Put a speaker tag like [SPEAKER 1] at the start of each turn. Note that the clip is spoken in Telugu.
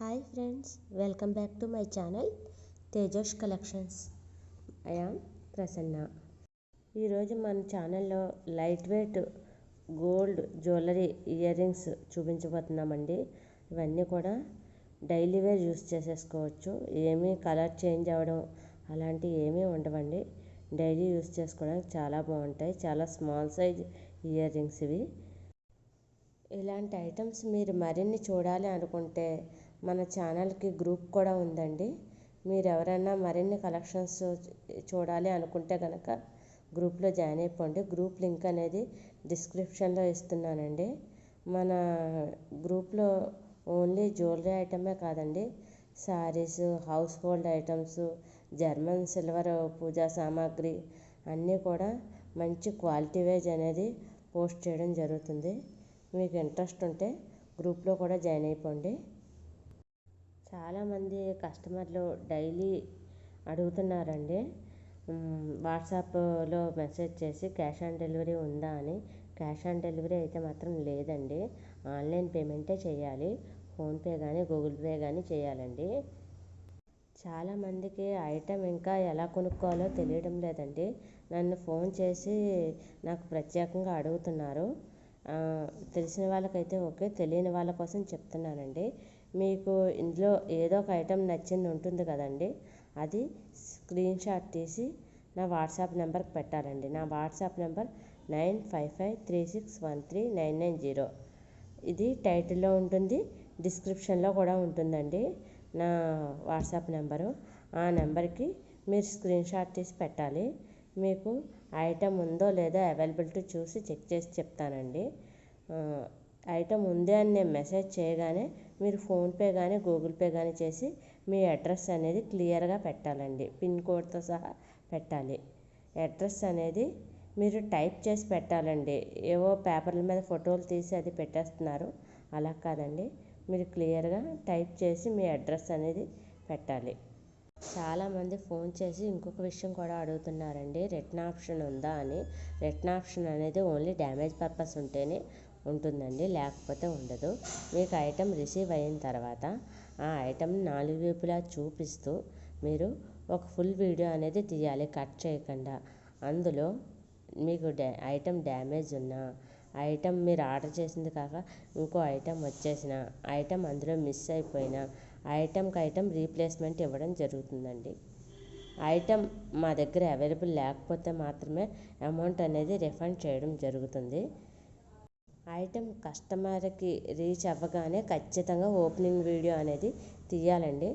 [SPEAKER 1] Hi friends welcome back to my channel Tejosh collections I am Prasanna ఈరోజు మన ఛానల్లో light weight gold jewellery earrings చూపించబోతున్నామండి. ఇవన్నీ కూడా డైలీ వేర్ యూస్ చేసేసుకోవచ్చు. ఏమీ కలర్ చేంజ్ అవ్వడం అలాంటివి ఏమీ ఉండవండి. డైలీ యూస్ చేసుకోవడానికి చాలా బాగుంటాయి. చాలా స్మాల్ సైజ్ ఇయర్ రింగ్స్ ఇవి. ఇలాంటి ఐటమ్స్ మీరు మరిన్ని చూడాలి అనుకుంటే మన ఛానల్కి గ్రూప్ కూడా ఉందండి. మీరు ఎవరైనా మరిన్ని కలెక్షన్స్ చూడాలి అనుకుంటే కనుక గ్రూప్లో జాయిన్ అయిపోండి. గ్రూప్ లింక్ అనేది డిస్క్రిప్షన్లో ఇస్తున్నానండి. మన గ్రూప్లో ఓన్లీ జ్యువెలరీ ఐటమే కాదండి saris household items German silver puja సామాగ్రి అన్నీ కూడా మంచి క్వాలిటీ వైజ్ అనేది పోస్ట్ చేయడం జరుగుతుంది. మీకు ఇంట్రెస్ట్ ఉంటే గ్రూప్లో కూడా జాయిన్ అయిపోండి. చాలామంది కస్టమర్లు డైలీ అడుగుతున్నారండి. వాట్సాప్లో మెసేజ్ చేసి క్యాష్ ఆన్ డెలివరీ ఉందా అని. క్యాష్ ఆన్ డెలివరీ అయితే మాత్రం లేదండి. ఆన్లైన్ పేమెంటే చేయాలి. ఫోన్పే కానీ గూగుల్ పే కానీ చేయాలండి. చాలామందికి ఐటెం ఇంకా ఎలా కొనుక్కోవాలో తెలియడం లేదండి. నన్ను ఫోన్ చేసి నాకు ప్రత్యేకంగా అడుగుతున్నారు. తెలిసిన వాళ్ళకైతే ఓకే తెలియని వాళ్ళ కోసం చెప్తున్నానండి. మీకు ఇందులో ఏదో ఒక ఐటెం నచ్చింది ఉంటుంది కదండి అది స్క్రీన్ షాట్ తీసి నా వాట్సాప్ నెంబర్కి పెట్టాలండి. నా WhatsApp number nine five five three six one three nine nine zero. ఇది టైటిల్లో ఉంటుంది డిస్క్రిప్షన్లో కూడా ఉంటుందండి నా వాట్సాప్ నెంబరు. ఆ నెంబర్కి మీరు స్క్రీన్ షాట్ తీసి పెట్టాలి. మీకు ఐటెం ఉందో లేదో అవైలబిలిటీ చూసి చెక్ చేసి చెప్తానండి. ఐటెం ఉంది అని నేను మెసేజ్ చేయగానే మీరు ఫోన్పే కానీ గూగుల్ పే కానీ చేసి మీ అడ్రస్ అనేది క్లియర్గా పెట్టాలండి. పిన్ కోడ్తో సహా పెట్టాలి. అడ్రస్ అనేది మీరు టైప్ చేసి పెట్టాలండి. ఏవో పేపర్ల మీద ఫోటోలు తీసి అది పెట్టేస్తున్నారు. అలా కాదండి. మీరు క్లియర్గా టైప్ చేసి మీ అడ్రస్ అనేది పెట్టాలి. చాలామంది ఫోన్ చేసి ఇంకొక విషయం కూడా అడుగుతున్నారండి. రిటర్న్ ఆప్షన్ ఉందా అని. రిటర్న్ ఆప్షన్ అనేది ఓన్లీ డ్యామేజ్ పర్పస్ ఉంటేనే ఉంటుందండి లేకపోతే ఉండదు. మీకు ఐటెం రిసీవ్ అయిన తర్వాత ఆ ఐటెం నాలుగు వైపులా చూపిస్తూ మీరు ఒక ఫుల్ వీడియో అనేది తీయాలి కట్ చేయకుండా. అందులో మీకు డ్యా ఐటెం డ్యామేజ్ ఉన్నా ఐటెం మీరు ఆర్డర్ చేసింది కాక ఇంకో ఐటెం వచ్చేసిన ఐటెం అందులో మిస్ అయిపోయినా ఐటెంకి ఐటెం రీప్లేస్మెంట్ ఇవ్వడం జరుగుతుందండి. ఐటెం మా దగ్గర అవైలబుల్ లేకపోతే మాత్రమే అమౌంట్ అనేది రిఫండ్ చేయడం జరుగుతుంది. ఐటెం కస్టమర్కి రీచ్ అవ్వగానే ఖచ్చితంగా ఓపెనింగ్ వీడియో అనేది తీయాలండి.